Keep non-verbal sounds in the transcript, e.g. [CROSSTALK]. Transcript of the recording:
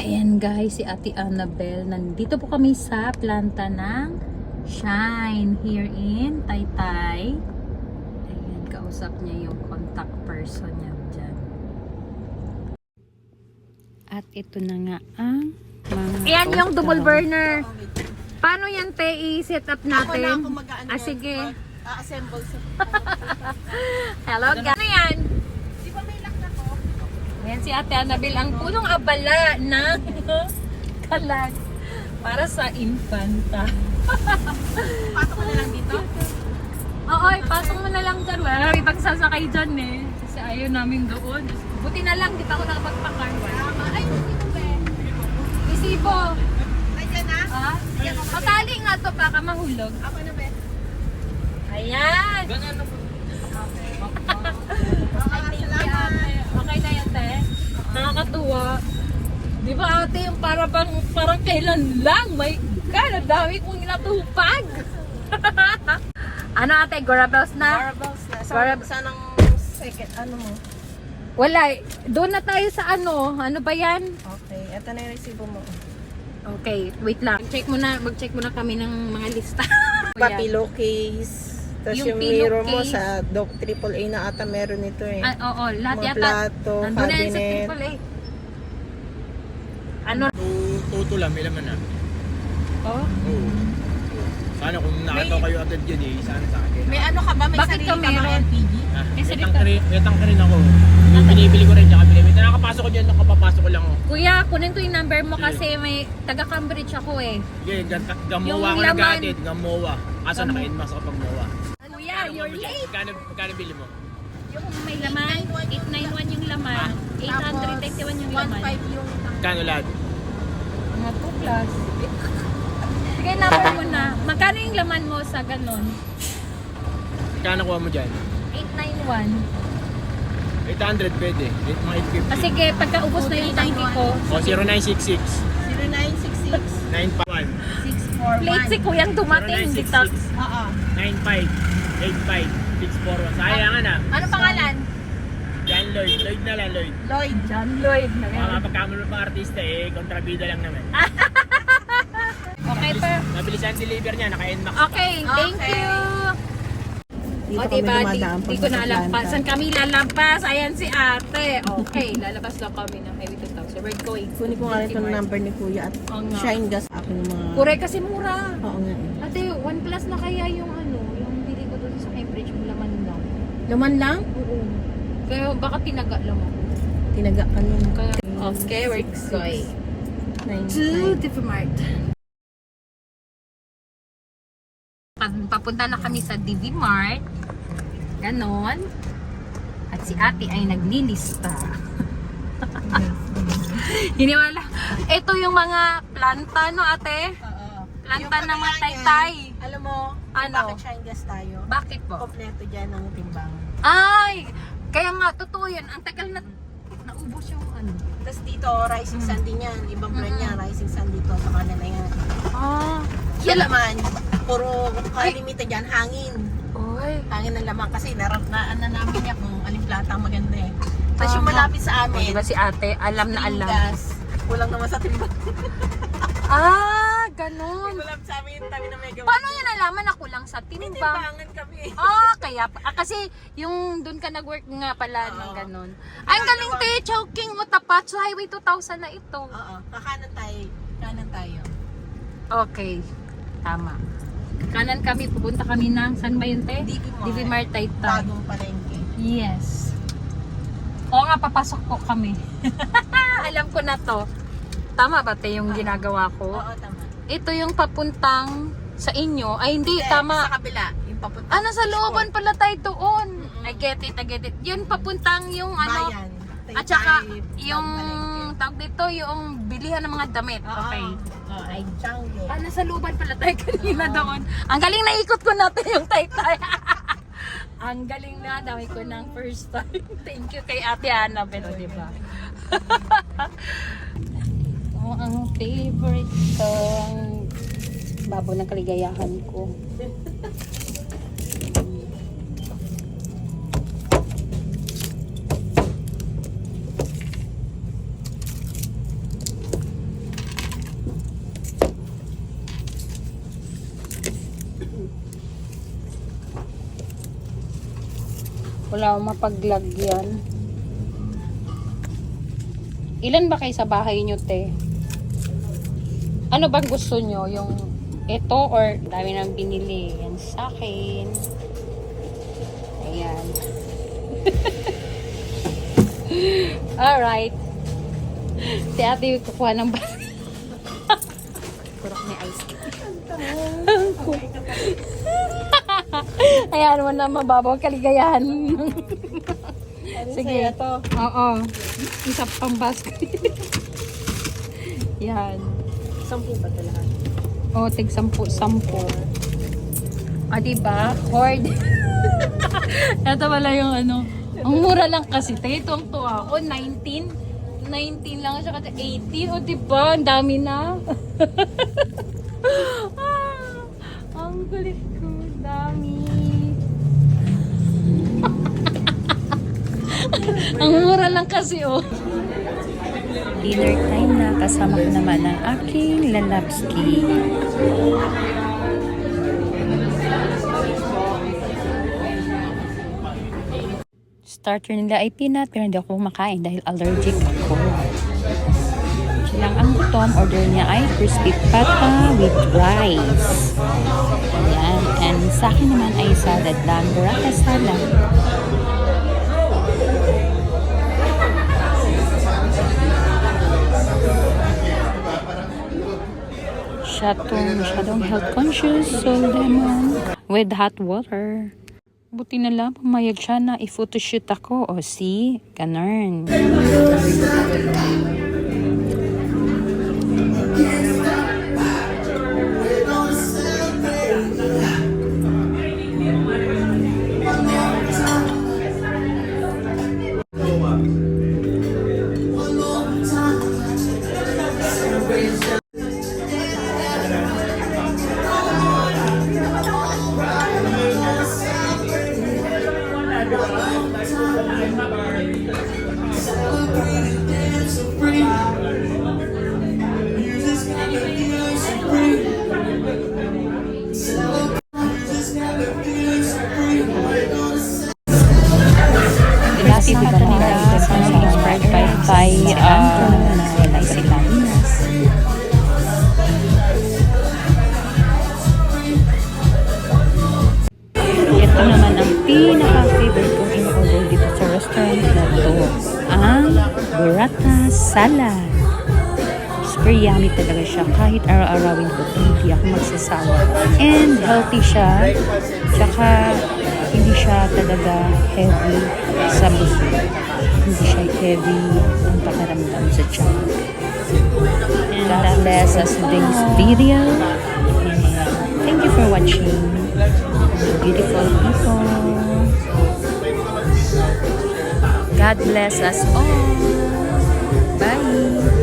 Ayan guys, si Ate Annabel. Nandito po kami sa planta ng Shine here in Taytay. Ayan, kausap niya yung contact person niya dyan. At ito na nga ang mga Ayan yung double burner. Paano yan, te, i-set up Ako na natin? ako mag-ano Ah, sige. mag-a-assemble sa... [LAUGHS] Hello, guys. Ano yan? Di ba may lock na to? Ayan si Ate Annabel, ang punong abala ng [LAUGHS] kalag para sa infanta. [LAUGHS] Pasok ko na lang dito. Oo, pasok mo na lang dyan. Wala kami pagsasakay dyan eh. Kasi ayaw namin doon. Buti na lang, di pa ako. Tama. Ay, hindi mo ba? Isibo! Nandiyan na? Ha? Matali nga to, baka mahulog. Ako na ba? Ayan! Ah, salamat. [LAUGHS] Okay na yan, te? Nakakatuwa. Di ba ate, yung para bang, parang kailan lang, may God, ang dami kong natupag. [LAUGHS] Ano ate, Gorabels na? Marbles na. Sa, Marab- saan ang second, ano mo? Wala. eh. Doon na tayo sa ano. Ano ba yan? Okay, ito na yung resibo mo. Okay, wait lang. Check mo na, mag-check mo na kami ng mga lista. [LAUGHS] Pa pillowcase. Tapos Yung yung, mirror mo sa Doc AAA na ata meron ito eh. Ah, oo, lahat Mga yata. plato, Nandun na yan sa cabinet. triple A. Ano? Toto lang, may laman na. Oh? Oo. Sana kung nakataw kayo agad yun eh, sana sa akin. May ano ka ba? May Bakit sarili ka ka bang meron? LPG? Ah, may tangka rin, may tangka rin ako. Yung binibili ko rin, tsaka binibili. Nakakapasok ko dyan, nakapapasok ko lang ako. Kuya, kunin ko yung number mo Sige. kasi may taga-Cambridge ako eh. Sige, ga- Yung gamowa ako laman. nag-aatid, gamowa. Kaso ako pag mowa. Kuya, you're late. Magkano, magkano bili mo? Yung may laman, 891 yung laman, 831 yung laman. 1.5 yung Magkano lahat? Mga 2 plus. [LAUGHS] Sige, number mo na. Magkano yung laman mo sa ganon? Magkano kuha mo dyan? 891. 800 pwede. Eight- Mga Ah, 850. sige, pagka ubos na yung tangki ko, O 0966 0966 951 plate si kuyang dumating. Di ta- 0966 Oo. 95 85 641. Sayangan na. Ano pangalan? Jan Lloyd. Lloyd na lang, Lloyd. Lloyd. John Lloyd. Mga pagkamulo pa artista eh, kontrabida lang naman. [LAUGHS] Okay pa. Mabilis ang deliver niya, naka-NMAX pa. Okay, thank Okay. you. Dito o, diba, di, di ko na. Saan kami lalampas? Ayan si ate. Okay, lalabas lang kami ng Highway 2000. We're going. Kunin ko nga rin itong number ni Kuya at nga. shine gas akin yung mga... Kure kasi mura. Oo nga. eh. Ate, one plus na kaya yung ano, Cambridge, yung laman lang. Laman lang? Oo. Kaya baka tinaga lang ako. Tinaga ka nun. Kaya, okay, we're going. To 99. Divimart. Papunta na kami sa DV Mart. Ganon. At si ate ay naglilista. [LAUGHS] Hiniwala. Ito yung mga planta, no ate? Oo. Planta Yung ng mga kagaya taytay. niyan, Alam mo, Ano? bakit shine gas tayo? Bakit po? Kompleto dyan ng timbangan. Ay! Kaya nga, totoo yun. Ang tagal na naubos yung ano. Tapos dito, rising sun din yan. Ibang brand yan, rising sun dito sa kanila yan. Ah. Yan naman, puro kalimitan dyan, hangin. Oy. Hangin ng laman kasi narap na ano namin niya kung aling plata ang maganda eh. Tapos yung Tama. malapit sa O, amin, diba si ate, alam na alam. gas. Kulang naman sa timbang. Ah, ganun. Kulang sa amin, tabi na mega. Paano nalaman na kulang sa May timbang? timbangan kami. Ah, kaya pa. Ah, kasi yung doon ka nag-work nga pala ng Oo. ganun. Ay, ang galing te, choking mo tapat sa Highway 2000 na ito. Oo, kakanan tayo. Kanan tayo. Okay, tama. Kanan kami, pupunta kami ng, saan ba yun te? DV Mart. DV Mart Taytay. Bagong palengke. Yes. Oo nga, papasok po kami. [LAUGHS] Alam ko na to. Tama ba te yung ginagawa ko? Oo, tama. Ito yung papuntang sa inyo. Ay, hindi, Hindi, tama. Sa kabila, yung papunta. Ah, nasa looban pala tayo doon. Mm-mm. I get it, I get it. Yun papuntang yung ano. Bayan. At saka yung tawag dito, yung bilihan ng mga damit. Okay. Oo, ay Changi. Ah, nasa looban pala tayo [LAUGHS] kanina Oo. doon. Ang galing na ikot ko natin yung taytay. [LAUGHS] Ang galing na, dami ko ng first time. [LAUGHS] Thank you kay Ate Annabel, di ba? oh, ang favorite ko, Babo ng kaligayahan ko. wala akong mapaglagyan ilan ba kayo sa bahay nyo te? Ano bang gusto nyo? Yung ito or dami nang binili? Yan sa akin. Ayan. [LAUGHS] Alright. Si ate kukuha ng basket. Kurok may ice [LAUGHS] Ayan mo na mababaw kaligayahan. Sige. ito. Oo. Isa pang basket. [LAUGHS] Yan. Sampu ba ito O, tig sampu, sampu. Ah, diba? Hoard. [LAUGHS] Ito pala yung ano. Ang mura lang kasi. Tuwang tuwa ako. 19. 19 lang siya kasi 18. O, diba? Ang dami na. [LAUGHS] ah, ang kulit ko. Dami. [LAUGHS] ang mura lang kasi, oh. Dinner time na. Kasama ko naman ang aking lalapski. Starter nila ay peanut pero hindi ako kumakain dahil allergic ako. Silang ang gutom, order niya ay crispy pata with rice. Ayan. And sa akin naman ay salad lang. Burrata salad. Masyadong, masyadong health conscious. So, lemon with hot water. Buti na lang, pumayag siya na i-photoshoot ako. O, see? Ganun. Ito. Ito naman ang pinaka-favorite kong in-order dito sa restaurant na to. Ang burrata salad. Super yummy talaga siya. Kahit araw-arawin ko, hindi ako magsasawa. And healthy siya. Tsaka hindi siya talaga heavy sa busog. Hindi siya heavy ang pakaramdam sa tiyan. And that bless us today's video. And thank you for watching. Beautiful people. God bless us all. Bye.